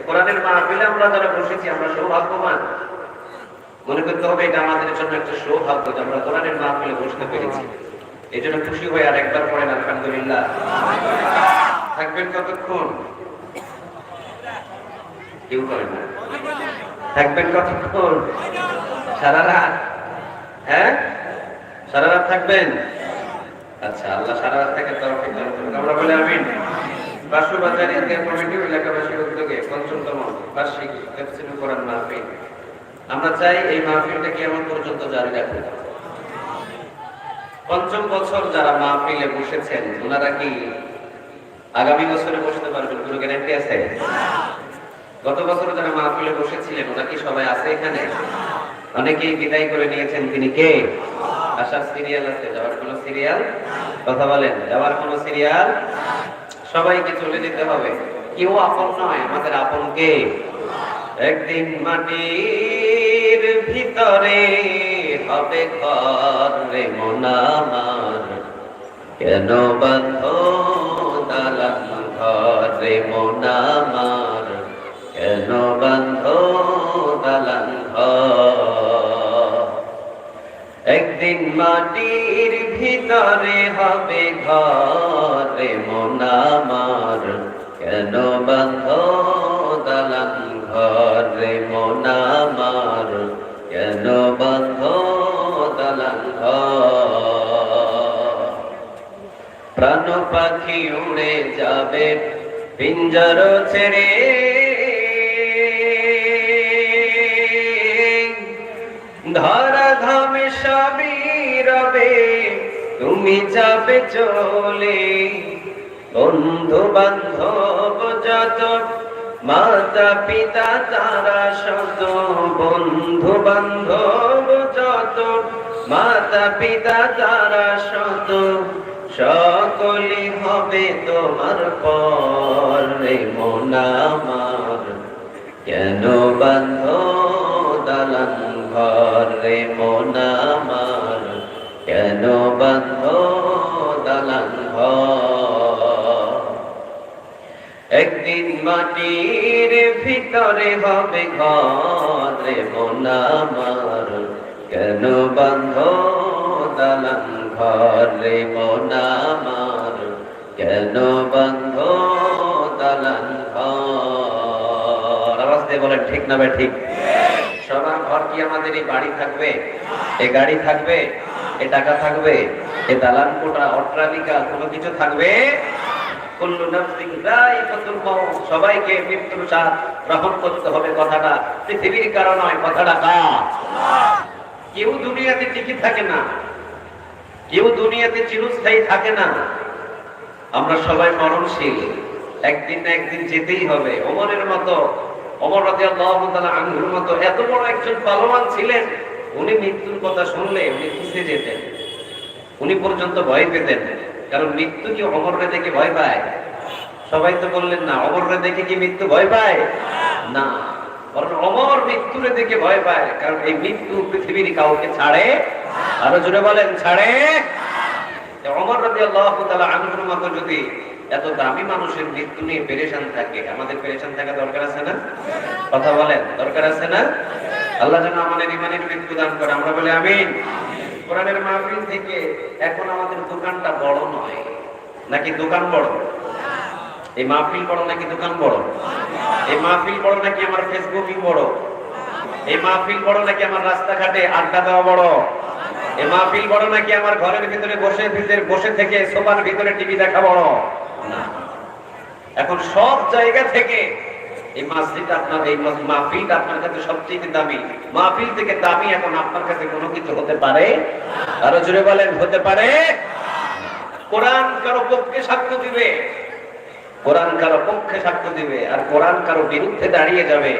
কোরআনের মাহফিলে আমরা যারা বসেছি, আমরা সৌভাগ্যবান। মনে করতে হবে এটা আমাদের জন্য একটা সৌভাগ্য যে আমরা কোরআনের মাহফিলে বসতে পেরেছি। এই জন্য খুশি হয়ে আর একবার পড়েন, আলহামদুলিল্লাহ। থাকবেন কতক্ষণ? কেউ করেন না। থাকবেন কতক্ষণ? সারা রাত। হ্যাঁ? সারা রাত থাকবেন? আচ্ছা আল্লাহ সারা রাত থেকে তরফে আমরা বলে আমিন। বাসুবাজার ঈদগাহ কমিটি এলাকাবাসীর উদ্যোগে পঞ্চমতম বার্ষিক তাফসীর কোরআন মাহফিল। আমরা চাই এই মাহফিলটা কেমন পর্যন্ত জারি রাখুন পঞ্চম বছর যারা মাহফিলে বসেছেন, ওনারা কি আগামী বছরে বসতে পারবেন? কোনো গ্যারান্টি আছে? গত বছর যারা মাহফিলে বসেছিলেন ওরা কি সবাই আছে এখানে? অনেকেই বিদায় করে নিয়েছেন, তিনি কে? আসার সিরিয়াল আছে, যাওয়ার কোনো সিরিয়াল কথা বলেন, যাওয়ার কোনো সিরিয়াল সবাইকে চলে যেতে হবে। কেউ আপন নয়, আমাদের আপন কে? একদিন মাটির ভিতরে হবে ঘর মোনামার কেন বন্ধ দালান ঘর রে কেন বন্ধ দালান ঘর? একদিন মাটির ভিতরে হবে ঘরে মোনামার কেন বন্ধ দালান ঘরে মোনামার কেন বন্ধ দালান প্রাণ পাখি উড়ে যাবে, পিঞ্জর ছেড়ে। ধরা ধামে সবই রবে তুমি যাবে চলে। বন্ধু বান্ধব যত মাতা পিতা তারা শত বন্ধু বান্ধব যত মাতা পিতা তারা শত সকলে হবে তোমার পর। রে মোনামার কেন বন্ধ দালান ঘর? রে মোনামার কেন বন্ধ দালান একদিন মাটির ভিতরে হবে ঘর মোনামার কেন বন্ধ দালান ঘর মোনামার কেন বন্ধ দালান ঘর? আওয়াজ দিয়ে বলেন, ঠিক না ঠিক। সবার ঘর কি আমাদের এই বাড়ি থাকবে? এই গাড়ি থাকবে? এ টাকা থাকবে? এ দালান কোটা, অট্টালিকা, কোনো কিছু থাকবে? আমরা সবাই মরণশীল। একদিন না একদিন যেতেই হবে। ওমরের মতো এত বড় একজন পালোয়ান ছিলেন, উনি মৃত্যুর কথা শুনলে উনি যেতেন। উনি পর্যন্ত ভয় পেতেন, কারণ মৃত্যু কি দেখে সবাই তো বললেন, না দেখে কি মৃত্যু ভয় পায়? না, বরং অমর মৃত্যুরে দেখে ভয় পায়, কারণ এই মৃত্যু পৃথিবীর কাউকে ছাড়ে, আরও জোরে বলেন, ছাড়ে। অমর রাজি আল্লাহ আনহুর মতো যদি এত দামি মানুষের মৃত্যু নিয়ে পেরেশান থাকে। আমাদের পেরেশান থাকা দরকার আছে না? কথা বলেন, দরকার আছে না? আল্লাহ যেন আমাদের ইমানের মৃত্যু দান করে। আমরা বলে আমিন। কোরআনের মাহফিল থেকে এখন আমাদের দোকানটা বড় নয়। নাকি দোকান বড়? এই মাহফিল বড় নাকি দোকান বড়? এই মাহফিল বড় নাকি আমার ফেসবুকিং বড়? এই মাহফিল বড় নাকি আমার রাস্তাঘাটে আড্ডা দেওয়া বড়? এই মাহফিল বড় নাকি আমার ঘরের ভিতরে বসে ভিতরে বসে থেকে সোফার ভিতরে টিভি দেখা বড়? এখন সব জায়গা থেকে এই মসজিদ আপনার, এই মাহফিলটা আপনার কাছে সবচেয়ে দামি। মাহফিল থেকে দামি এখন আপনার কাছে কোনো কিছু হতে পারে? আরও জোরে বলেন, হতে পারে? কোরআন কারও পক্ষে সাক্ষ্য দিবে। কোরআন কারও পক্ষে সাক্ষ্য দিবে। আর কোরআন কারও বিরুদ্ধে দাঁড়িয়ে যাবে।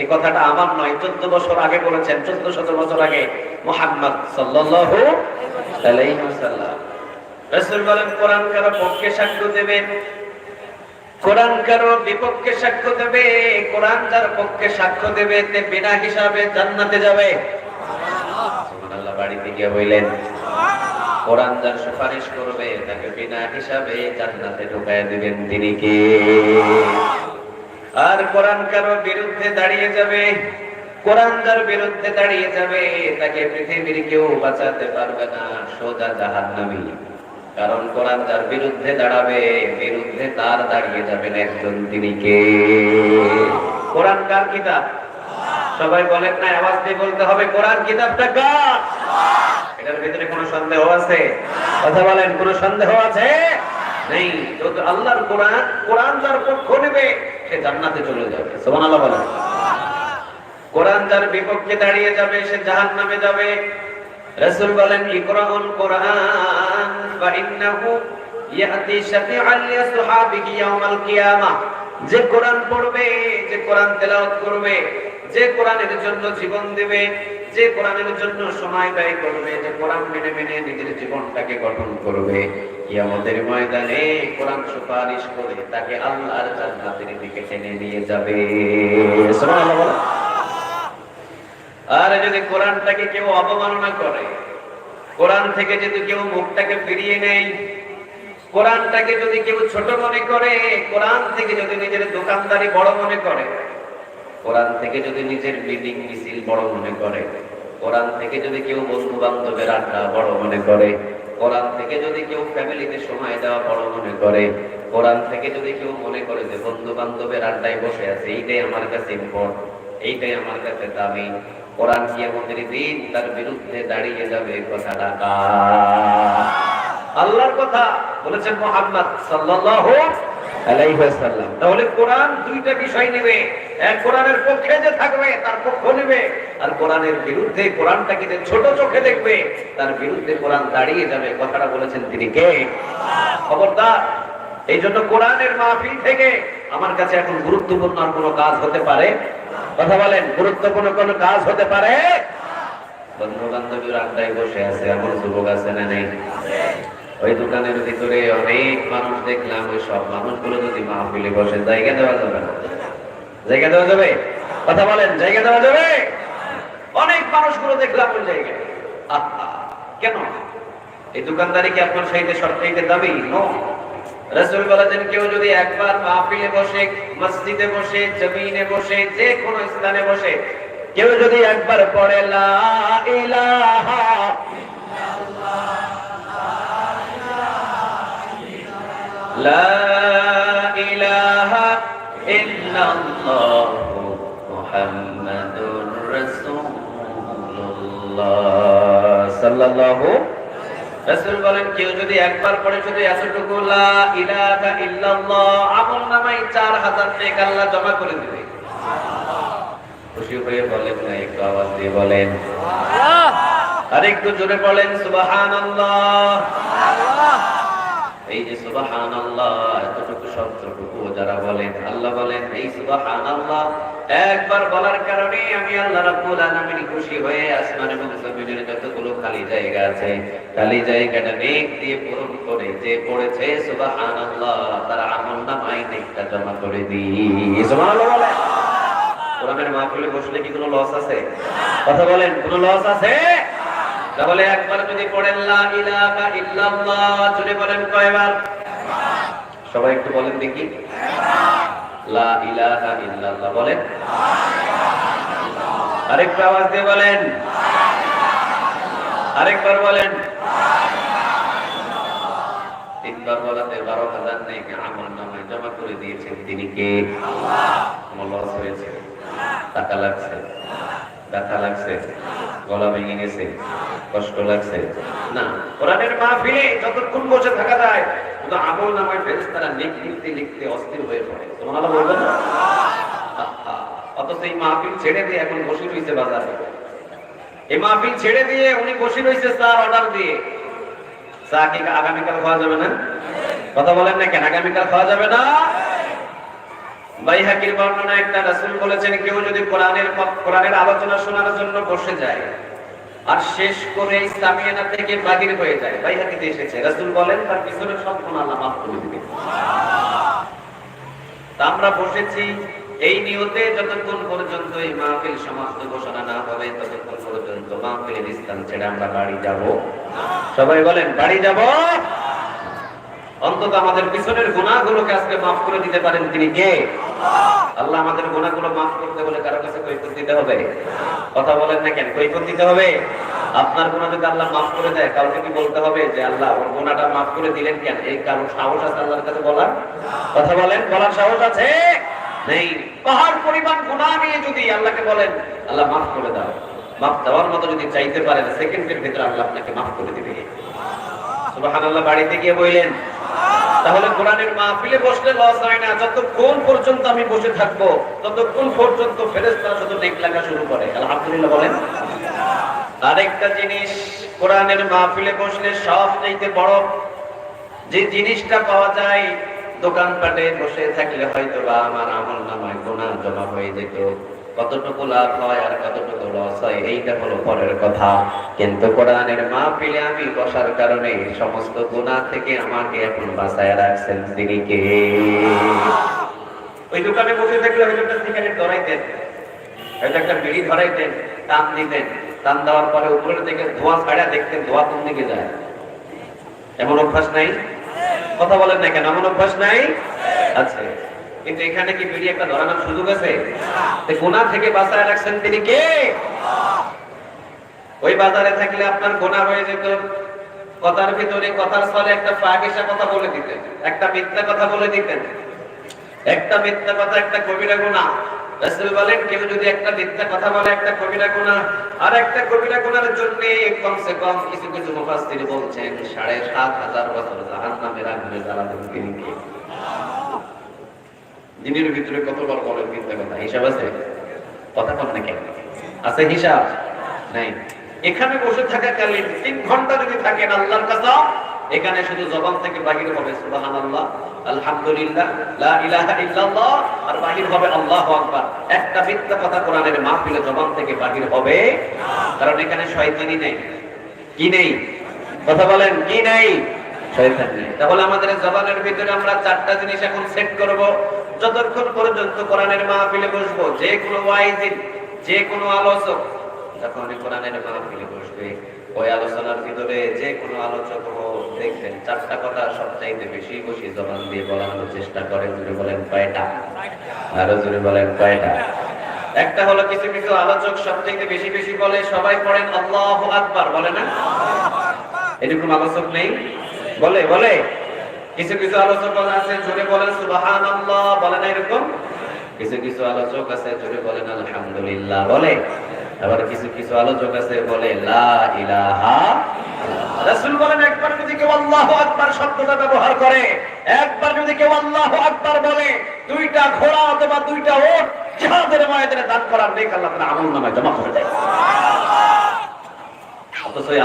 এই কথাটা আমার নয়, চোদ্দ বছর আগে বলেছেন, চোদ্দ শত বছর আগে মোহাম্মদ সাল্লাল্লাহু আলাইহি ওয়াসাল্লাম। রাসূল বলেন, কোরআন কারও পক্ষে সাক্ষ্য দেবে, কোরআন কারও বিপক্ষে সাক্ষ্য দেবে, কোরআন যার পক্ষে সাক্ষ্য দেবে, তে বিনা হিসাবে জান্নাতে যাবে। বাড়িতে গিয়ে কোরআন যার সুপারিশ করবে, তাকে বিনা হিসাবে জান্নাতে ঢুকায় দিবেন, তিনি কে? আর কোরআন কারও বিরুদ্ধে দাঁড়িয়ে যাবে, কোরআন যার বিরুদ্ধে দাঁড়িয়ে যাবে, তাকে পৃথিবীর কেউ বাঁচাতে পারবে না, সোজা জাহান্নামী। কারণ কোরআন যার বিরুদ্ধে দাঁড়াবে, বিরুদ্ধে তার দাঁড়িয়ে যাবেন একজন তিনি কে? কোরআন কার কিতাব? সবাই বলেন না, আওয়াজ দিয়ে বলতে হবে, কোরআন কিতাবটা কার? এটার ভিতরে কোনো সন্দেহ আছে? কথা বলেন, কোনো সন্দেহ আছে? নেই আল্লাহর কোরআন কোরআন যার পক্ষ নেবে, সে জান্নাতে চলে যাবে। সুবহানাল্লাহ বলেন। কোরআন যার বিপক্ষে দাঁড়িয়ে যাবে, সে জাহান্নামে যাবে। রাসূল বলেন, ইকরাউল কোরআন। ইন্নাহু ইয়াতি শাফিআন লিসহাবিহি ইয়াউমাল কিয়ামাহ যে কোরআন পড়বে, যে কোরআন তেলাওয়াত করবে, যে কোরআনের জন্য জীবন দেবে, যে কোরআনের জন্য সময় ব্যয় করবে, যে কোরআন মেনে মেনে নিজের জীবনটাকে গঠন করবে। কিয়ামতের ময়দানে কোরআন সুপারিশ করে তাকে আল্লাহর জান্নাতের দিকে টেনে নিয়ে যাবে। আর যদি কোরআনটাকে কেউ অবমাননা করে কোরআন থেকে যদি কেউ মুখটাকে ফিরিয়ে নেয়, কোরআনটাকে যদি কেউ ছোট মনে করে, কোরআন থেকে যদি নিজের দোকানদারি বড় মনে করে, কোরআন থেকে যদি নিজের মিটিং মিছিল বড় মনে করে, কোরআন থেকে যদি কেউ বন্ধু বান্ধবের আড্ডা বড় মনে করে, কোরআন থেকে যদি কেউ ফ্যামিলিতে সময় দেওয়া বড় মনে করে, কোরআন থেকে যদি কেউ মনে করে যে বন্ধু বান্ধবের আড্ডায় বসে আছে, এইটাই আমার কাছে ইম্পর্ট এইটাই আমার কাছে দামি কোরআন কি আমাদের দিন, তার বিরুদ্ধে দাঁড়িয়ে যাবে কথাটা কার? আল্লাহর কথা বলেছেন মোহাম্মদ সাল্লাল্লাহু তাহলে কোরআন দুইটা বিষয় নেবে। এক কোরআনের পক্ষে যে থাকবে, তার পক্ষ নেবে। আর কোরআনের বিরুদ্ধে কোরআনটাকে যে ছোট চোখে দেখবে, তার বিরুদ্ধে কোরআন দাঁড়িয়ে যাবে। কথাটা বলেছেন তিনি কে? খবরদার এই জন্য কোরআনের মাহফিল থেকে আমার কাছে এখন গুরুত্বপূর্ণ আর কোনো কাজ হতে পারে? কথা বলেন, গুরুত্বপূর্ণ কোনো কাজ হতে পারে? বসে আছে না ওই দোকানের ভিতরে অনেক মানুষ দেখলাম, ওই সব যদি বসে, জায়গা দেওয়া যাবে না। জায়গা দেওয়া যাবে? কথা বলেন, জায়গা দেওয়া যাবে? অনেক দেখলাম কেন? এই দোকানদারি কি আপনার সাইতে সরকারিতে দাবি নো। রাসূল বলেছেন, কেউ যদি একবার মাহফিলে বসে, মসজিদে বসে, জমিনে বসে, যে কোনো স্থানে বসে, কেউ যদি একবার পড়ে, লা ইলাহা লা ইলাহা ইল্লাল্লাহ মুহাম্মাদুর রাসূলুল্লাহ সাল্লাল্লাহু রাসূল বলেন কেউ যদি একবার পড়ে শুধু এতটুকু লা ইলাহা ইল্লাল্লাহ আমল নামাই 4000 নেক আল্লাহ জমা করে দিবে। খুশি হয়ে বলেন না একটু আওয়াজ দিয়ে বলেন। সুবহানাল্লাহ। আরেকটু জোরে বলেন সুবহানাল্লাহ। এই যে আল্লাহ এতটুকু শব্দটুকু যারা বলেন, আল্লাহ বলেন, এই আল্লাহ একবার বলার কারণে আমি আল্লাহ রাব্বুল আলামিন খুশি হয়ে আসমান এবং জমিনের যতগুলো খালি জায়গা আছে, খালি জায়গাটা নেক দিয়ে পূরণ করে যে পড়েছে তার নেকটা জমা করে দিই। সুবহানাল্লাহ কোরআনের মাহফিলে বসলে কি কোনো লস আছে? কথা বলেন, কোনো লস আছে? তাহলে একবার যদি পড়েন, লা ইলাহা ইল্লাল্লাহ জুড়ে বলেন কয়বার? সবাই একটু বলেন দেখি। লা ইলাহা ইল্লাল্লাহ বলেন। আরেকটু আওয়াজ দিয়ে বলেন। আরেকবার বলেন। তিনবার বলাতে বারো হাজার নেই আমল নামায় জমা করে দিয়েছেন তিনি কে? আমার লস হয়েছে, টাকা লাগছে। ব্যথা লাগছে, গলা ভেঙে গেছে, কষ্ট লাগছে। না, কোরআনের মাহফিলে যতক্ষণ বসে থাকা যায় কিন্তু আমল নামায় ফেরেশতারা লিখ লিখতে লিখতে অস্থির হয়ে পড়ে। সুবহানাল্লাহ বলবেন না? এই মাহফিল ছেড়ে দিয়ে এখন বসে রয়েছে বাজারে। এই মাহফিল ছেড়ে দিয়ে উনি বসে রয়েছে স্যার অর্ডার দিয়ে। কি আগামীকাল খাওয়া যাবে না? কথা বলেন না কেন, আগামীকাল খাওয়া যাবে না? বাইহাকির বর্ণনা একটা রাসূল বলেছেন, কেউ যদি কোরআনের কোরআনের আলোচনা শোনার জন্য বসে যায় আর শেষ করে ইসলামিয়ানা থেকে বাহির হয়ে যায়, বাইহাকিতে এসেছে। রাসূল বলেন, তার পিছনে গুনাহ আল্লাহ মাফ করে দিবে। আমরা বসেছি, এই নিয়তে যতক্ষণ পর্যন্ত এই মাহফিল সমাপ্ত ঘোষণা না হবে, ততক্ষণ পর্যন্ত মাহফিলের স্থান ছেড়ে আমরা বাড়ি যাব। সবাই বলেন, বাড়ি যাব? অন্তত আমাদের পিছনের গুণাগুলোকে আজকে মাফ করে দিতে পারেন তিনি কে? আল্লাহ আমাদের গুণাগুলো মাফ করতে বলে কারও কাছে কৈফত দিতে হবে। কথা বলেন না কেন? কৈফত দিতে হবে? আপনার গুণা যদি আল্লাহ মাফ করে দেয়, কাউকে কি বলতে হবে যে, আল্লাহ, ওর গুণাটা মাফ করে দিলেন কেন? এই কারণ সাহস আছে আল্লাহর কাছে বলার? কথা বলেন, বলার সাহস আছে? নেই। পাহাড়, পরিমাণ গুণা নিয়ে যদি আল্লাহকে বলেন, আল্লাহ, মাফ করে দাও। মাফ দেওয়ার মতো যদি চাইতে পারেন, সেকেন্ডের ভিতরে আল্লাহ আপনাকে মাফ করে দিবে। সুবহানাল্লাহ, বাড়িতে গিয়ে বললেন তাহলে কোরআনের মাহফিলে বসলে লস হয় না। যতক্ষণ পর্যন্ত আমি বসে থাকব, ততক্ষণ পর্যন্ত ফেরেশতারা শুধু লেখা শুরু করে। আলহামদুলিল্লাহ বলেন। আরেকটা জিনিস, কোরআনের মাহফিলে বসলে সব চাইতে বড় যে জিনিসটা পাওয়া যায়, দোকানপাটে বসে থাকলে হয়তো বা আমার আমল নামায় গোনা জমা হয়ে যেত। কতটুকু লাভ হয় আর কতটুকু লস হয়, এইটা হলো পরের কথা। কিন্তু কোরআনের মাহফিলে আমি বসার কারণে সমস্ত গুনাহ থেকে আমাকে এখন বাঁচায় রাখছেন তিনি কে। ওই দোকানে বসে থাকলে হয়তো একটা সিগারেট ধরাইতেন, হয়তো একটা বিড়ি ধরাইতেন, টান দিতেন, টান দেওয়ার পরে উপরের দিকে ধোঁয়া ছাড়া দেখতেন, ধোঁয়া কোন দিকে যায়? এমন অভ্যাস নাই? কথা বলেন না কেন, এমন অভ্যাস নাই? আছে। কিন্তু এখানে কি বিড়ি একটা ধরানোর সুযোগ আছে? গোনা থেকে বাঁচায় রাখছেন তিনি কে? ওই বাজারে থাকলে আপনার গোনা হয়ে যেত। কথার ভিতরে, কথার স্থলে একটা ফাঁকিসা কথা বলে দিতেন, একটা মিথ্যা কথা বলে দিতেন। একটা মিথ্যা কথা, একটা কবিরা রাসূল বলেন, কেউ যদি একটা মিথ্যা কথা বলে, একটা কবিরা গুণা আর একটা কবিরা গুণার জন্য কমসে কম কিছু কিছু বলছেন, সাড়ে সাত হাজার বছর জাহান্নামের আগুনে তিনি কে? দিনের ভিতরে কতবার বলেন মিথ্যা কথা? হিসাব আছে? কথা কন না কেন আছে হিসাব? নাই। এখানে বসে থাকাকালীন তিন ঘণ্টা যদি থাকেন আল্লাহর কাছে এখানে শুধু জবান থেকে বাহির হবে, সুবহানাল্লাহ, আলহামদুলিল্লাহ, লা ইলাহা ইল্লাল্লাহ, আর বাহির হবে আল্লাহু আকবার। একটা মিথ্যা কথা কোরআনের মাহফিলে জবান থেকে বাহির হবে? কারণ এখানে শয়তানি নেই। কি নেই? কথা বলেন, কি নেই? শয়তান নেই। তাহলে আমাদের জবানের ভিতরে আমরা চারটা জিনিস এখন সেট করব। যতক্ষণ পর্যন্ত কোরআনের মাহফিলে বসবো, যে কোনো ওয়াইজিন, যে কোনো আলোচক যখন কোরআনের মাহফিলে বসবে, ওই আলোচনার ভিতরে যে কোনো আলোচক দেখবেন চারটা কথা সবচাইতে বেশি জবান দিয়ে বলানোর চেষ্টা করে জুড়ে বলেন কয়টা? আরও জুড়ে বলেন কয়টা? একটা হলো কিছু কিছু আলোচক সবচাইতে বেশি বেশি বলে, সবাই পড়েন আল্লাহু আকবার, বলে না? এরকম আলোচক নেই? বলে বলে? কিছু কিছু আলোচক আছে, জোরে বলেন, সুবহানাল্লাহ বলে না এরকম? কিছু কিছু আলোচক আছে, জোরে বলেন, আলহামদুলিল্লাহ, বলে। আবার কিছু কিছু আলোচক আছে, বলে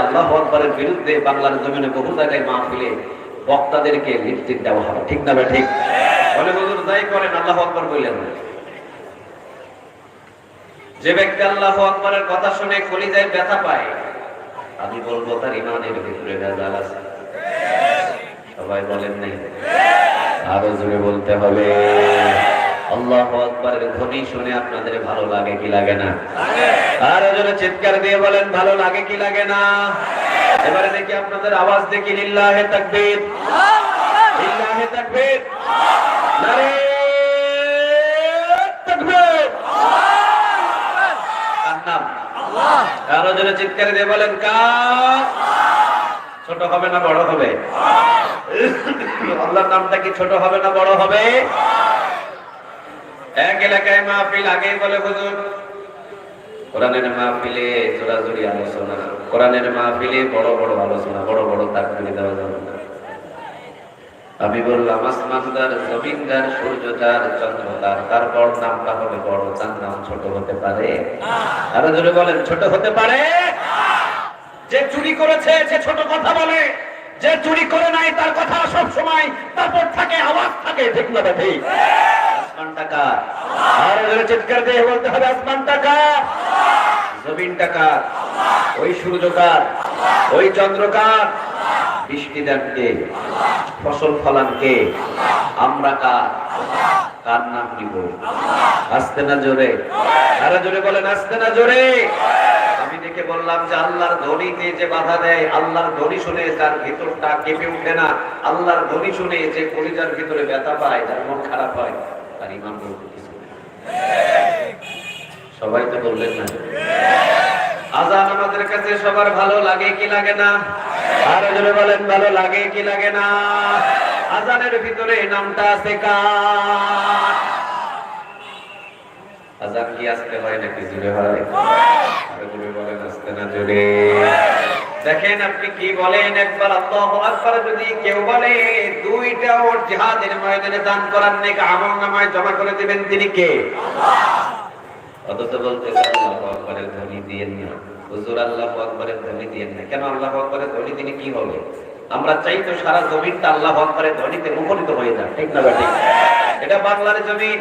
আল্লাহু তাআলা বিরুদ্ধে বাংলার জমিনে বহু জায়গায় মাহফিলে বক্তাদেরকে লিপস্টিক দেওয়া হবে, ঠিক না ভাই ঠিক বলে হুজুর, যাই করেন, আল্লাহ আকবর বললেন। যে ব্যক্তি আল্লাহ আকবরের কথা শুনে কলিজায় ব্যথা পায়, আমি বলব তার ইমানের ভিতরে ভেজাল আছে। সবাই বলেন নাই? আরও জোরে বলতে হবে। আল্লাহু আকবারের ধ্বনি শুনে আপনাদের ভালো লাগে কি লাগে না? আরও জোরে চিৎকার দিয়ে বলেন, ভালো লাগে কি লাগে না? এবারে দেখি আপনাদের আওয়াজ দেখি, লিল্লাহে তাকবীর। লিল্লাহে তাকবীর। নারে তাকবীর। নাম? আরও জোরে চিৎকার দিয়ে বলেন, কার? ছোট হবে না বড় হবে? আল্লাহর নামটা কি ছোট হবে না বড় হবে? এক এলাকায় মাহফিল আগেই বলে হুজুর। কোরআনের মাহফিলে জোরাজুরি আলোচনা। কোরআনের মাহফিলে বড় বড় আলোচনা, বড় বড় তাকবির দেওয়া যাবে না। আমি বললাম আসমানদার, জমিনদার, সূর্যদার, চন্দ্রদার, তারপর নামটা হবে বড়, তার নাম ছোট হতে পারে। আরও জোরে বলেন, ছোট হতে পারে? যে চুরি করেছে যে ছোট কথা বলে। যে চুরি করে নাই, তার কথা সব সময় তারপর থাকে, আওয়াজ থাকে, ঠিক না, ঠিক? ফসল ফলান কে? আমরা কার? কার নাম নিব? আসতে না জোরে? আরে জোরে বলেন, আসতে না জোরে? আমি দেখে বললাম যে আল্লাহর ধ্বনিতে যে বাধা দেয়, আল্লাহর ধ্বনি শুনে তার ভিতরটা কেঁপে উঠে না। আল্লাহর ধ্বনি শুনে যে কলিজার ভিতরে ব্যথা পায়, তার মন খারাপ হয়। তার ইমান বলতে কিছু সবাই তো বললেন না। আজান আমাদের কাছে সবার ভালো লাগে কি লাগে না? আর জোরে বলেন, ভালো লাগে কি লাগে না? আজানের ভিতরে নামটা আছে কার? আজান কি আসতে হয় নাকি জোরে হয়? আর বলেন, আসতে না জোরে। দেখেন আপনি কি বলেন? একবার আল্লাহ আকবার যদি কেউ বলে, দুইটা ওর জিহাদের ময়দানে দান করার নেক আমল নামায় জমা করে দিবেন তিনি কে? অথচ বলতে আল্লাহ আকবরের ধ্বনি দিয়েন না। হুজুর, আল্লাহ আকবরের ধ্বনি দিয়েন না। কেন আল্লাহ আকবরের ধ্বনি কি হবে? আমরা চাই তো সারা জমিনটা আল্লাহ আকবরের ধ্বনিতে মুখরিত হয়ে যাক, ঠিক না এটা বাংলার জমিন।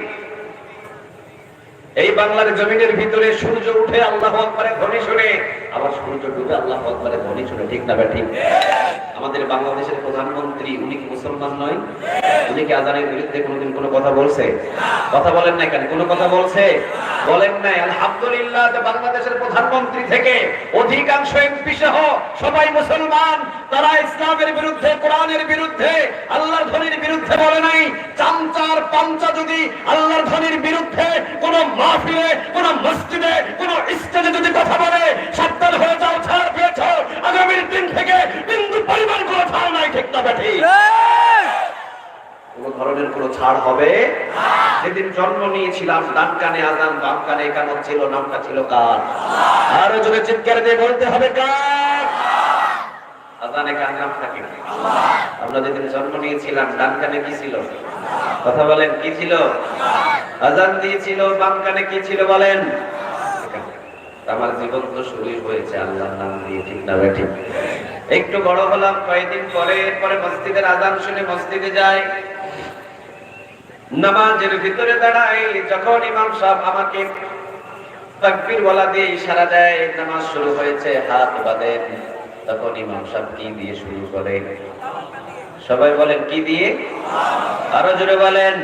এই বাংলার জমিনের ভিতরে সূর্য উঠে আল্লাহ আকবরে ধ্বনি শুনে। আবার সূর্য ডুবে আল্লাহ আকবরে ধ্বনি শুনে, ঠিক না ঠিক। আমাদের বাংলাদেশের প্রধানমন্ত্রী, উনি কি মুসলমান নয়? উনি কি আজানের বিরুদ্ধে কোনোদিন কোনো কথা বলছে? কথা বলেন না কেন? কোনো কথা বলছে? বলেন নাই, আলহামদুলিল্লাহ, যে বাংলাদেশের প্রধানমন্ত্রী থেকে অধিকাংশ এমপি সহ সবাই মুসলমান, তারা ইসলামের বিরুদ্ধে, কোরআনের বিরুদ্ধে, আল্লাহর ধ্বনির বিরুদ্ধে বলে নাই। চামচার পাঞ্চা যদি আল্লাহর ধ্বনির বিরুদ্ধে কোন মাহফিলে, কোন মসজিদে, কোন স্টেজে যদি কথা বলে, সাবধান হয়ে যাও, ছাড় পেয়েছ। আগামীর দিন থেকে হিন্দু পরিবার কোনো ছাড় নাই ঠিক না কোন ধরনের কোনো ছাড় হবে? যেদিন জন্ম নিয়েছিলাম, ডান কানে আজান, বাম কানে একামত ছিল, নামটা ছিল কার? আরও জোরে চিৎকার দিয়ে বলতে হবে কার? আমরা কানে কানে শুরুই হয়েছে নাম দিয়ে, ঠিক একটু বড় হলাম, কয়েকদিন পরে পরে মসজিদের আজান শুনে মসজিদে যাই। নামাজের ভিতরে দাঁড়াই যখন ইমাম সাহেব আমাকে তাকবীর বলা দিয়ে ইশারা দেয়, নামাজ শুরু হয়েছে, হাত বাঁধেন তখন ইমাম সাহেব কি দিয়ে শুরু করে? সবাই বলেন, কি দিয়ে? আরও জোরে বলেন।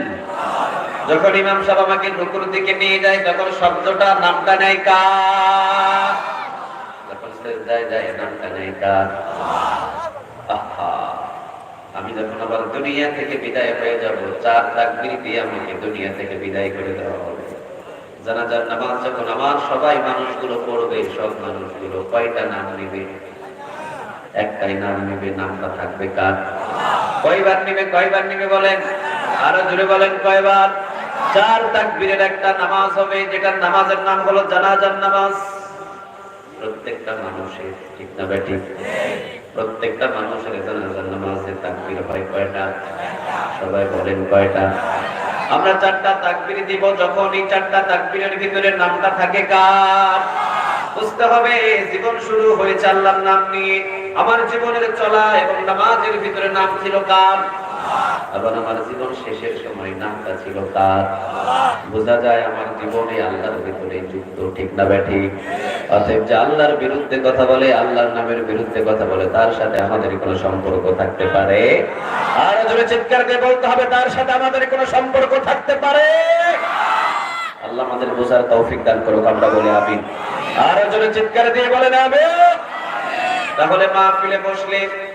যখন ইমাম সাহেব আমাকে রুকুর দিকে নিয়ে যায়, তখন শব্দটা নামটা নেয় কার যখন যায় নামটা নেয় কার আহা। আমি যখন আবার দুনিয়া থেকে বিদায় হয়ে যাব, চার তাকবীর দিয়ে আমাকে দুনিয়া থেকে বিদায় করে দেওয়া হবে। জানাজার নামাজ যখন আমার সবাই মানুষগুলো পড়বে, সব মানুষগুলো কয়টা নাম নিবে? একটাই নাম নিবে, নামটা থাকবে কার? কয়বার নিবে কয়বার নিবে বলেন? আরও জুড়ে বলেন কয়বার? চার তাকবীরের একটা নামাজ হবে, যেটার নামাজের নাম হলো জানাজার নামাজ। প্রত্যেকটা মানুষের, ঠিক না বেঠিক প্রত্যেকটা মানুষের জানাজার নামাজের তাকবীর হয় কয়টা? সবাই বলেন কয়টা? আমরা চারটা তাকবীর দিব, যখন এই চারটা তাকবীরের ভিতরে নামটা থাকে কার? বুঝতে হবে, জীবন শুরু হয়েছে আল্লাহর নাম নিয়ে। আমার জীবনের চলা এবং নামাজের ভিতরে নাম ছিল কার? আবার আমার জীবন শেষের সময় নামটা ছিল কার বোঝা যায় আমার জীবনে আল্লাহর ভিতরে যুক্ত ঠিক না ব্যাঠিক অতএব যে আল্লাহর বিরুদ্ধে কথা বলে, আল্লাহর নামের বিরুদ্ধে কথা বলে, তার সাথে আমাদের কোনো সম্পর্ক থাকতে পারে? আর জোরে চিৎকার দিয়ে বলতে হবে, তার সাথে আমাদের কোনো সম্পর্ক থাকতে পারে? আল্লাহ আমাদের বোঝার তৌফিক দান করুক, আমরা বলে আমিন। আর জোরে চিৎকার দিয়ে বলেন আমিন। তাহলে মাহফিলে বসলে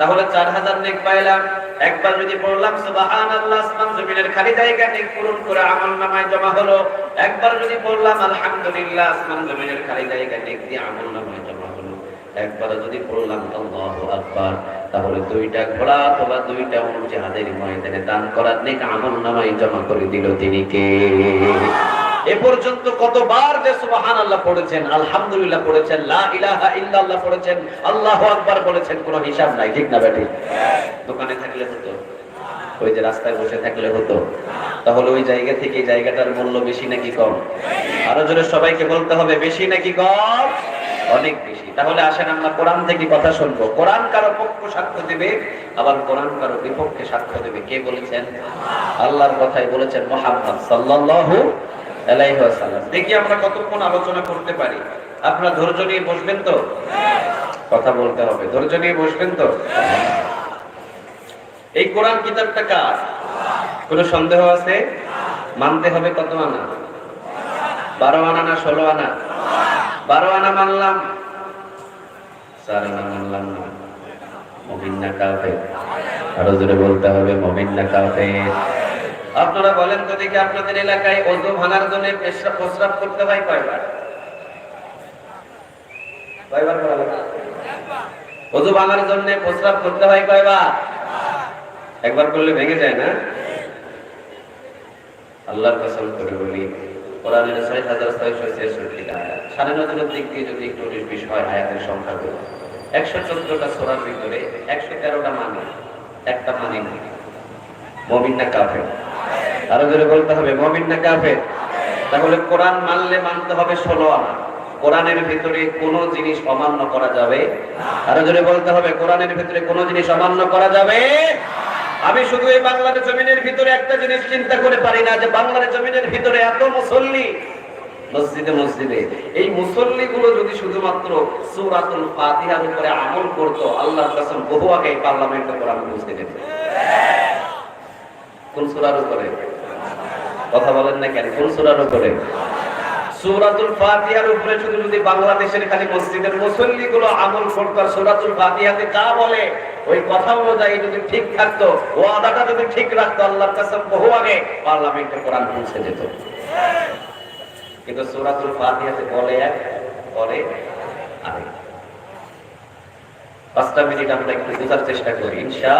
তাহলে চার হাজার নেক পাইলাম। একবার যদি পড়লাম সুবহানাল্লাহ, আসমান জমিনের খালি জায়গা নেক পূরণ করে আমল নামায় জমা হলো। একবার যদি পড়লাম আলহামদুলিল্লাহ, আসমান জমিনের খালি জায়গা নেক দিয়ে আমল নামায় জমা একবার যদি পড়লাম, আল্লাহু আকবার, তাহলে দুইটা ঘোড়া অথবা দুইটা উট জিহাদের ময়দানে দান করার নেক আমল নামায় জমা করে দিল তিনি কে? এ পর্যন্ত কতবার যে সুবহানাল্লাহ পড়েছেন, আলহামদুলিল্লাহ পড়েছেন, লা ইলাহা ইল্লাল্লাহ পড়েছেন, আল্লাহু আকবার পড়েছেন, কোনো হিসাব নাই, ঠিক না বেটি দোকানে থাকলে হতো, ওই যে রাস্তায় বসে থাকলে হতো, তাহলে ওই জায়গা থেকে জায়গাটার মূল্য বেশি নাকি কম? আরও জোরে সবাইকে বলতে হবে, বেশি নাকি কম? অনেক বেশি। তাহলে আসেন আমরা কোরআন থেকে কথা শুনব। কোরআন কারও পক্ষ সাক্ষ্য দেবে, আবার কোরআন কারও বিপক্ষে সাক্ষ্য দেবে। কে বলেছেন? আল্লাহর কথাই বলেছেন মোহাম্মদ ওয়াসাল্লাম। দেখি আমরা কতক্ষণ আলোচনা করতে পারি। আপনারা ধৈর্য নিয়ে বসবেন তো? কথা বলতে হবে। ধৈর্য নিয়ে বসবেন তো? এই কোরআন কিতাবটা কার? কোনো সন্দেহ আছে? মানতে হবে কত আনা? বারো আনা না ষোলো আনা? মানলাম মানলাম না। মমিন না আরও জোরে বলতে হবে, মমিন না আপনারা বলেন তো দেখি আপনাদের এলাকায় ওজু ভাঙার জন্য পেশরাব প্রস্রাব করতে হয় কয়বার? কয়বার করা? ওজু ভাঙার জন্য প্রস্রাব করতে হয় কয়বার? একবার করলে ভেঙে যায় না? আল্লাহর কসম করে বলি। কোরআনের ছয় হাজার ছয়শো ছেষট্টি আয়াত সাড়ে নজরের দিক দিয়ে যদি একটু উনিশ হয়, আয়াতের সংখ্যা গুলো একশো চোদ্দটা ভিতরে একশো তেরোটা মানে একটা মানে মমিন না আরও জোরে বলতে হবে, মমিন না তাহলে কোরআন মানলে মানতে হবে ষোলো আনা। কোরআনের ভিতরে কোন জিনিস অমান্য করা যাবে? আরও জোরে বলতে হবে, কোরআনের ভিতরে কোন জিনিস অমান্য করা যাবে? আমি শুধু এই বাংলার জমিনের ভিতরে একটা জিনিস চিন্তা করে পারি না যে বাংলার জমিনের ভিতরে এত মুসল্লি, মসজিদে মসজিদে, এই মুসল্লি গুলো যদি শুধুমাত্র সূরাতুল ফাতিহার উপরে আমল করত, আল্লাহর কসম বহু আগে পার্লামেন্টে কোরআন বুঝতে যেত। কোন সূরার উপরে? কথা বলেন না কেন, কোন সূরার উপরে? সূরাতুল ফাতিহার উপরে শুধু যদি বাংলাদেশের খালি মসজিদের আমল করতো সূরাতুল ফাতিহাতে বলে? ওই কথা অনুযায়ী যদি ঠিক থাকতো ও আদাটা যদি ঠিক রাখতো, আল্লাহর কাসম বহু আগে পার্লামেন্টে কোরআন পৌঁছে যেত। কিন্তু সূরাতুল ফাতিহাতে বলে এক পাঁচটা মিনিট আমরা একটু বোঝার চেষ্টা করি, ইনশা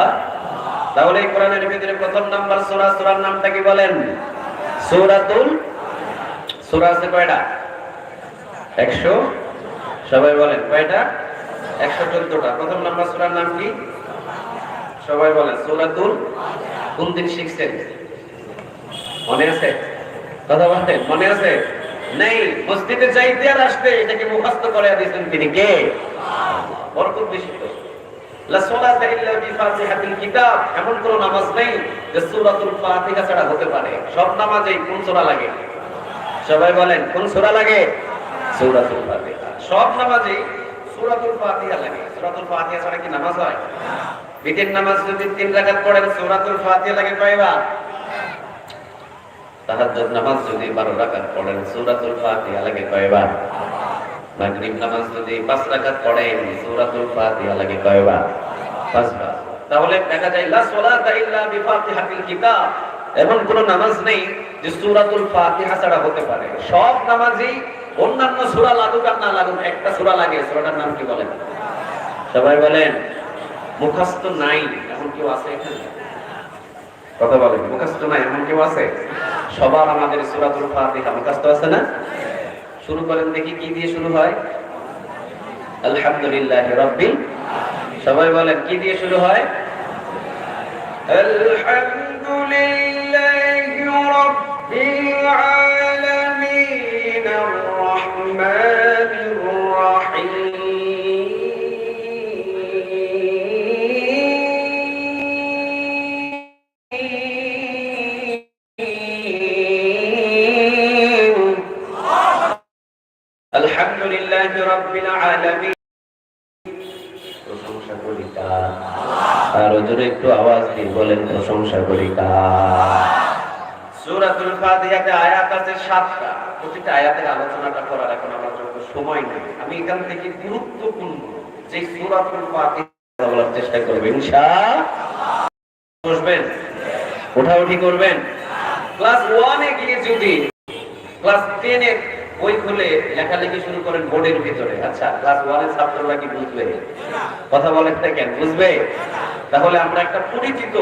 তাহলে কোরআনের ভিতরে প্রথম নাম্বার সূরা, সূরার নামটা কি বলেন? সূরাতুল সূরা আছে কয়টা? 100 সবাই বলেন, কয়টা? 114টা প্রথম নাম্বার সূরার নাম কি? সবাই বলেন, সূরাতুল কোন দিন শিখছেন মনে আছে? কথা বলেন মনে আছে? নেই, মসজিদে যাইতে আর আসতে এটাকে মুখস্থ করে দিয়েছেন তিনি কে? বরকত বেশি তো এমন কোন নামাজ নেই যে সূরাতুল ফাতিহা ছাড়া হতে পারে। সব নামাজেই কোন সূরা লাগে? সবাই বলেন, কোন সূরা লাগে? সূরাতুল সব সূরাতুল ফাতিহা লাগে। ফাতিহা ছাড়া কি নামাজ হয়? নামাজ যদি তিন রাকাত পড়েন, সূরাতুল ফাতিহা লাগে কয়বার? তাহাজ্জুদ নামাজ যদি 12 রাকাত পড়েন, সূরাতুল ফাতিহা লাগে কয়বার? মাগরিব নামাজ যদি 5 রাকাত পড়েন, সূরাতুল ফাতিহা লাগে কয়বার? পাঁচবার। তাহলে দেখা যায় এমন কোন নামাজ নেই যে সূরাতুল ফাতিহা ছাড়া হতে পারে। সব নামাজই অন্যান্য সূরা লাগুক আর না লাগুক, একটা সূরা লাগে সূরাটার নাম কি বলেন? সবাই বলেন, মুখস্থ নাই, এমন কেউ আছে এখানে? কথা বলেন, মুখস্থ নাই, এমন কেউ আছে? সবার আমাদের সূরাতুল ফাতিহা মুখস্থ আছে না? শুরু করেন দেখি কি দিয়ে শুরু হয়। আলহামদুলিল্লাহ রাব্বিল সবাই বলেন, কি দিয়ে শুরু হয়? আলহামদুলিল্লাহ রাব্বিল বলার চেষ্টা বসবেন ওঠাউঠি করবেন। ক্লাস 1 এ গিয়ে যদি, ক্লাস 10 এর বই খুলে লেখালেখি শুরু করেন বোর্ডের ভিতরে। আচ্ছা ক্লাস 1 এর ছাত্ররা কি বুঝবে? কথা বলেন বুঝবে? তাহলে আমরা একটা পরিচিত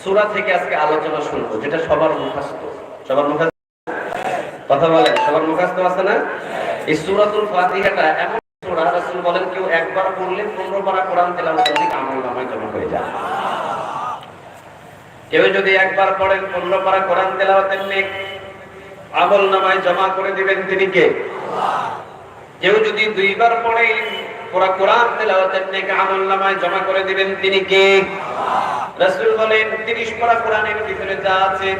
সূরা থেকে আজকে আলোচনা শুনব, যেটা সবার মুখস্থ। সবার মুখস্থ? কথা বলেন, সবার মুখস্থ আছে না? এই সূরাতুল ফাতিহাটা এমন সূরা রাসূল বলেন, কেউ একবার পড়লে 15 পারা কোরআন তেলাওয়াত আমল নামায় জমা হয়ে যায়। কেউ যদি একবার পড়েন 15 পারা কোরআন তেলাওয়াতের নেক, আমল নামায় জমা করে দিবেন তিনি কে? কেউ যদি দুইবার পড়ে পুরা কোরআন তেলাওয়াতের নেক, আমল নামায় জমা করে দিবেন তিনি কে? রাসূল বলেন 30 পারা কোরআনের ভিতরে যা আছে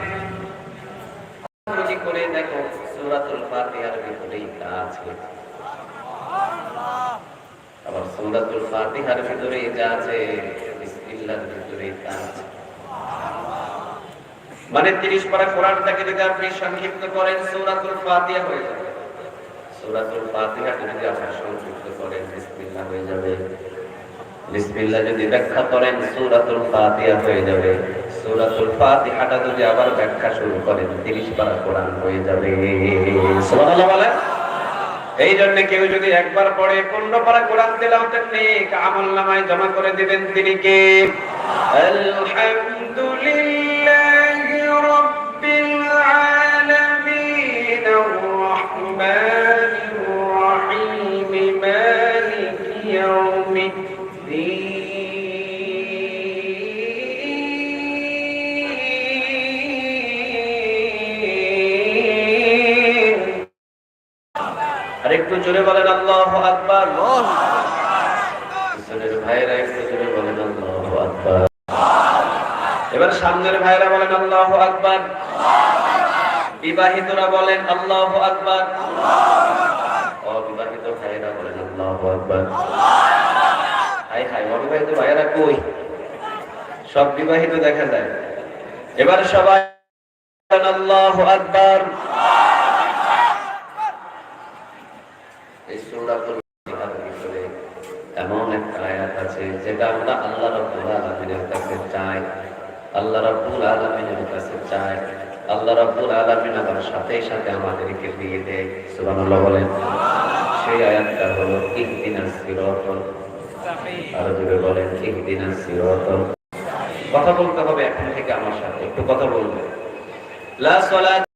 করে দেখো, সূরাতুল ফাতিহার ভিতরেই তা আছে। আবার সূরাতুল ফাতিহার ভিতরেই যা আছে বিসমিল্লাহর ভিতরেই তা আছে। মানে 30 পারা কোরআনটাকে যদি আপনি সংক্ষিপ্ত করেন, সূরাতুল ফাতিহা হয়ে যাবে। সূরাতুল ফাতিহা যদি আপনি সংক্ষিপ্ত করেন, বিসমিল্লাহ হয়ে যাবে। বিসমিল্লাহ যদি ব্যাখ্যা করেন, সূরাতুল ফাতিহা হয়ে যাবে। সূরাতুল ফাতিহাটা যদি আবার ব্যাখ্যা শুরু করেন 30 পারা কোরআন হয়ে যাবে। সুবহানাল্লাহ এই জন্য কেউ যদি একবার পড়ে পূর্ণ পারা কোরআন তেলাওতের নেক আমল নামায় জমা করে দিবেন তিনি কে? আলহামদুলিল্লাহি রাব্বিল আলামিন, আর-রহমানির রাহিম, মালিকি ইয়াউম এবার সামনের ভাইরা বলেন, আল্লাহ আকবার। বিবাহিতরা বলেন, আল্লাহ আকবার। অবিবাহিত ভাইরা বলেন, আল্লাহ আকবার। অবিবাহিত ভাইরা কই? সব বিবাহিত দেখা যায়। এবার সবাই আল্লাহ আকবার। এই সূরাতুল আছে যেটা আমরা আল্লাহ রাব্বুল আলামিনের কাছে চাই। আল্লাহ রাব্বুল আলামিনের কাছে চাই। আল্লাহ রাব্বুল আলামিন আবার সাথে সাথে আমাদেরকে দিয়ে দেয় সুবহানাল্লাহ বলেন। সেই আয়াতটা হলো, ইহদিনাস সিরাতাল। আর বলেন, ইহদিনাস সিরাতাল। কথা বলতে হবে এখন থেকে আমার সাথে, একটু কথা বলবেন। লা সালাত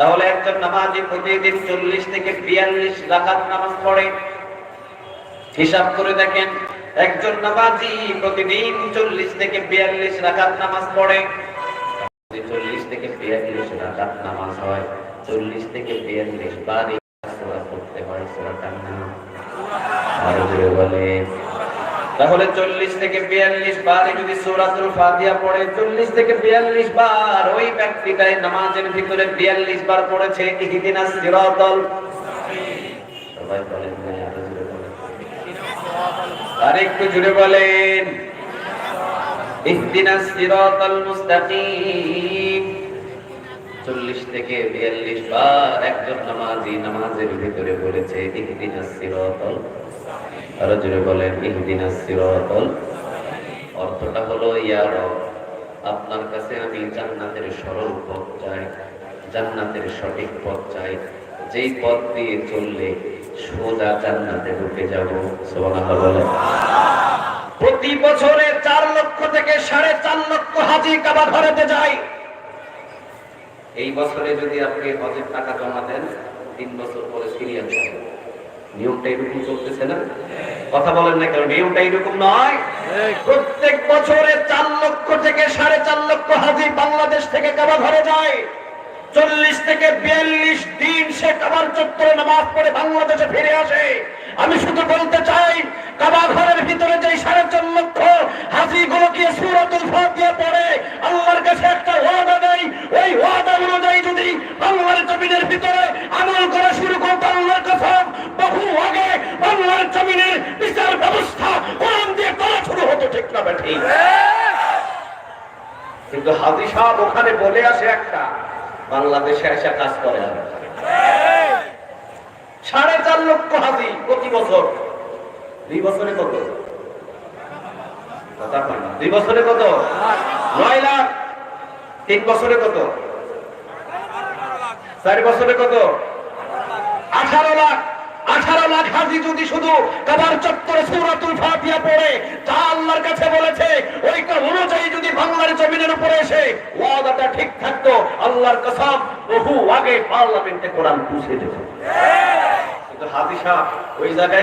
তাহলে একজন নামাজি প্রতিদিন চল্লিশ থেকে বিয়াল্লিশ রাকাত নামাজ পড়ে। হিসাব করে দেখেন, একজন নামাজি প্রতিদিন চল্লিশ থেকে বিয়াল্লিশ রাকাত নামাজ পড়ে। চল্লিশ থেকে বিয়াল্লিশ রাকাত নামাজ হয়, চল্লিশ থেকে বিয়াল্লিশ বার পড়তে হয় তাহলে চল্লিশ থেকে বিয়াল্লিশ বার যদি সূরাতুল ফাতিহা পড়ে, চল্লিশ থেকে বিয়াল্লিশ বার ওই ব্যক্তিটাই নামাজের ভিতরে বিয়াল্লিশ বার পড়েছে ইহদিনাস সিরাতাল আরও একটু জুড়ে বলেন। ইহদিনাস সিরাতাল মুস্তাকিম। চল্লিশ থেকে বিয়াল্লিশ বার একজন নামাজি নামাজের ভিতরে বলেছে ইহদিনাস সিরাতাল আরও জোরে বলেন সিরাতাল অর্থটা হলো, ইয়া রব, আপনার কাছে আমি জান্নাতের সরল পথ চাই, জান্নাতের সঠিক পথ চাই। যেই পথ দিয়ে চললে সোজা জান্নাতে ঢুকে যাব। সুবহানাল্লাহ বলেন। প্রতি বছরে চার লক্ষ থেকে সাড়ে চার লক্ষ হাজি কাবা ঘরেতে যায় এই বছরে যদি আপনি হজের টাকা জমা দেন, তিন বছর পরে সিরিয়াল যাবে নিয়মটা এরকম চলতেছে না? কথা বলেন না নিয়মটা এরকম নয়। প্রত্যেক বছরে চার লক্ষ থেকে সাড়ে চার লক্ষ হাজি বাংলাদেশ থেকে কাবা ঘরে যায়। চল্লিশ থেকে বিয়াল্লিশ দিন সে কাবার চত্বরে নামাজ পড়ে বাংলাদেশে ফিরে আসে। আমি শুধু বলতে চাই কাবা ঘরের ভিতরে যে সাড়ে চার লক্ষ হাজি গুলোকে সুরতুল ফাতিহা পড়ে আল্লাহর কাছে একটা ওয়াদা দেয় ওই ওয়াদা অনুযায়ী যদি বাংলার জমিনের ভিতরে আমল করা শুরু করতো আল্লাহর কসম বহু আগে বাংলার জমিনের বিচার ব্যবস্থা কোরআন দিয়ে করা শুরু হতো ঠিক না বেঠি কিন্তু হাজি সাহেব বলে আসে একটা, বাংলাদেশে এসে কাজ করে সাড়ে চার লক্ষ হাজি প্রতি বছর। দুই বছরে কত। দুই বছরে কত? নয় লাখ। তিন বছরে কত? চার বছরে কত? আঠারো লাখ। হাজি যদি শুধু কাবার চত্বরে সৌরাতুল ফাতিয়া পড়ে, তা আল্লাহর কাছে বলেছে ওইটা অনুযায়ী যদি বাংলার জমিনের উপরে এসে ওয়াদাটা ঠিক থাকতো, আল্লাহর কসম বহু আগে পার্লামেন্টে কোরআন পৌঁছে যেত। কিন্তু ওই জায়গায়